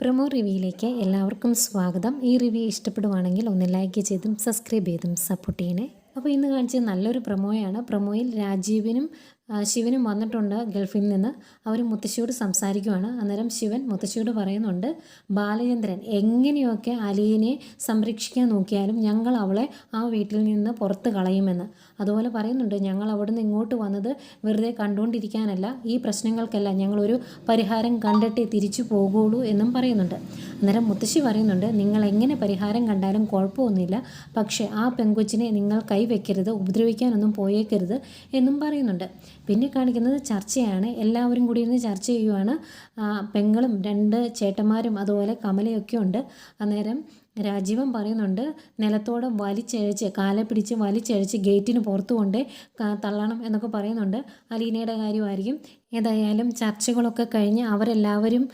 Promo റിവ്യൂയിലേക്ക് എല്ലാവർക്കും സ്വാഗതം. ഈ റിവ്യൂ ഇഷ്ടപ്പെടുവാണെങ്കിൽ ഒന്ന് ലൈക്ക് ചെയ്തും സബ്സ്ക്രൈബ് ചെയ്തും സപ്പോർട്ട് ചെയ്യണേ. അപ്പോൾ ഇന്ന് കാണിച്ചത് നല്ലൊരു പ്രമോയാണ്. പ്രമോയിൽ രാജീവിനും ശിവനും വന്നിട്ടുണ്ട് ഗൾഫിൽ നിന്ന്. അവർ മുത്തശ്ശിയോട് സംസാരിക്കുവാണ്. അന്നേരം ശിവൻ മുത്തശ്ശിയോട് പറയുന്നുണ്ട് ബാലചന്ദ്രൻ എങ്ങനെയൊക്കെ അലീനെ സംരക്ഷിക്കാൻ നോക്കിയാലും ഞങ്ങൾ അവളെ ആ വീട്ടിൽ നിന്ന് പുറത്ത് കളയുമെന്ന്. അതുപോലെ പറയുന്നുണ്ട് ഞങ്ങൾ അവിടുന്ന് ഇങ്ങോട്ട് വന്നത് വെറുതെ കണ്ടുകൊണ്ടിരിക്കാനല്ല. ഈ പ്രശ്നങ്ങൾക്കെല്ലാം ഞങ്ങളൊരു പരിഹാരം കണ്ടിട്ടേ തിരിച്ചു പോകുള്ളൂ എന്നും പറയുന്നുണ്ട്. അന്നേരം മുത്തശ്ശി പറയുന്നുണ്ട് നിങ്ങൾ എങ്ങനെ പരിഹാരം കണ്ടാലും കുഴപ്പമൊന്നുമില്ല. പക്ഷേ ആ പെങ്കൊച്ചിനെ നിങ്ങൾ കൈവയ്ക്കരുത് ഉപദ്രവിക്കാനൊന്നും പോയേക്കരുത് എന്നും പറയുന്നുണ്ട്. പിന്നെ കാണിക്കുന്നത് ചർച്ചയാണ്. എല്ലാവരും കൂടി ഇരുന്ന് ചർച്ച ചെയ്യുവാണ്. പെങ്ങളും രണ്ട് ചേട്ടന്മാരും അതുപോലെ കമലയൊക്കെ ഉണ്ട്. അന്നേരം രാജീവൻ പറയുന്നുണ്ട് നിലത്തോടെ വലിച്ചഴച്ച് കാലെ പിടിച്ച് വലിച്ചഴച്ച് ഗേറ്റിന് പുറത്തു കൊണ്ട് തള്ളണം എന്നൊക്കെ പറയുന്നുണ്ട്. അലീനയുടെ കാര്യമായിരിക്കും. ഏതായാലും ചർച്ചകളൊക്കെ കഴിഞ്ഞ് അവരെല്ലാവരും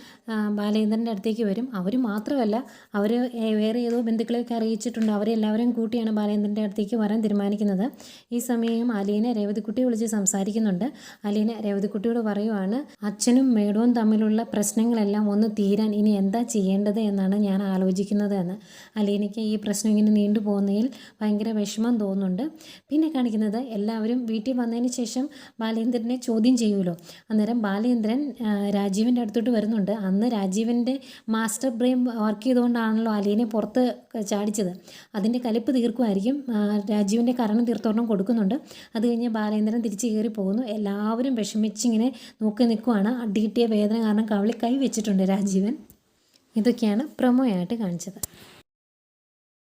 ബാലേന്ദ്രന്റെ അടുത്തേക്ക് വരും. അവർ മാത്രമല്ല അവർ വേറെ ഏതോ ബന്ധുക്കളെയൊക്കെ അറിയിച്ചിട്ടുണ്ട്. അവരെല്ലാവരും കൂട്ടിയാണ് ബാലേന്ദ്രന്റെ അടുത്തേക്ക് വരാൻ തീരുമാനിക്കുന്നത്. ഈ സമയം അലീന രേവതിക്കുട്ടി വിളിച്ച് സംസാരിക്കുന്നുണ്ട്. അലീന രേവതിക്കുട്ടിയോട് പറയുവാണ് അച്ഛനും മേഡവും തമ്മിലുള്ള പ്രശ്നങ്ങളെല്ലാം ഒന്ന് തീരാൻ ഇനി എന്താ ചെയ്യേണ്ടത് എന്നാണ് ഞാൻ ആലോചിക്കുന്നത് എന്ന്. അലീനയ്ക്ക് ഈ പ്രശ്നം ഇങ്ങനെ നീണ്ടു പോകുന്നതിൽ ഭയങ്കര വിഷമം തോന്നുന്നുണ്ട്. പിന്നെ കാണിക്കുന്നത് എല്ലാവരും വീട്ടിൽ വന്നതിന് ശേഷം ബാലേന്ദ്രനെ ചോദ്യം ചെയ്യുമല്ലോ. അന്നേരം ബാലേന്ദ്രൻ രാജീവിന്റെ അടുത്തോട്ട് വരുന്നുണ്ട്. അന്ന് രാജീവിന്റെ മാസ്റ്റർ ബ്രെയിൻ വർക്ക് ചെയ്തുകൊണ്ടാണല്ലോ അലീനെ പുറത്ത് ചാടിച്ചത്. അതിന്റെ കലിപ്പ് തീർക്കുമായിരിക്കും രാജീവിന്റെ കരണം തീർത്തോണം കൊടുക്കുന്നുണ്ട്. അത് കഴിഞ്ഞ് ബാലേന്ദ്രൻ തിരിച്ചു കയറി പോകുന്നു. എല്ലാവരും വിഷമിച്ചിങ്ങനെ നോക്കി നിൽക്കുവാണ്. അടികിട്ടിയ വേദന കാരണം കവളി കൈ വെച്ചിട്ടുണ്ട് രാജീവൻ. ഇതൊക്കെയാണ് പ്രമോയായിട്ട് കാണിച്ചത്.